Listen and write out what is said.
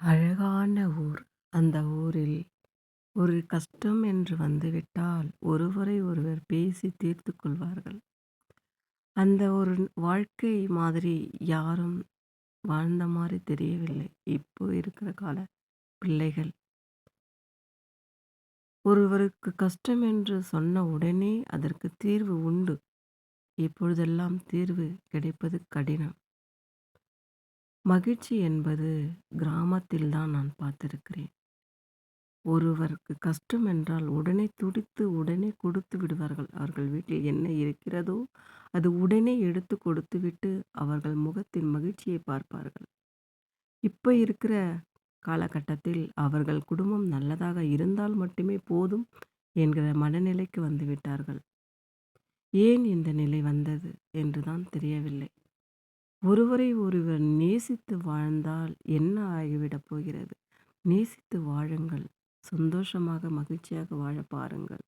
அழகான ஊர். அந்த ஊரில் ஒரு கஷ்டம் என்று வந்துவிட்டால், ஒருவரை ஒருவர் பேசி தீர்த்துக் கொள்வார்கள். அந்த ஒரு வாழ்க்கை மாதிரி யாரும் வாழ்ந்த மாரி தெரியவில்லை. இப்போ இருக்கிற கால பிள்ளைகள். ஒருவருக்கு கஷ்டம் என்று சொன்ன உடனே அதற்கு தீர்வு உண்டு. இப்பொழுதெல்லாம் தீர்வு கிடைப்பது கடினம். மகிழ்ச்சி என்பது கிராமத்தில் தான் நான் பார்த்திருக்கிறேன். ஒருவருக்கு கஷ்டம் என்றால் உடனே துடித்து உடனே கொடுத்து விடுவார்கள். அவர்கள் வீட்டில் என்ன இருக்கிறதோ அது உடனே எடுத்து கொடுத்துவிட்டு அவர்கள் முகத்தின் மகிழ்ச்சியை பார்ப்பார்கள். இப்போ இருக்கிற காலகட்டத்தில் அவர்கள் குடும்பம் நல்லதாக இருந்தால் மட்டுமே போதும் என்கிற மனநிலைக்கு வந்துவிட்டார்கள். ஏன் இந்த நிலை வந்தது என்று தான் தெரியவில்லை. ஒருவரை ஒருவர் நேசித்து வாழ்ந்தால் என்ன ஆகிவிடப் போகிறது? நேசித்து வாழுங்கள். சந்தோஷமாக, மகிழ்ச்சியாக வாழ பாருங்கள்.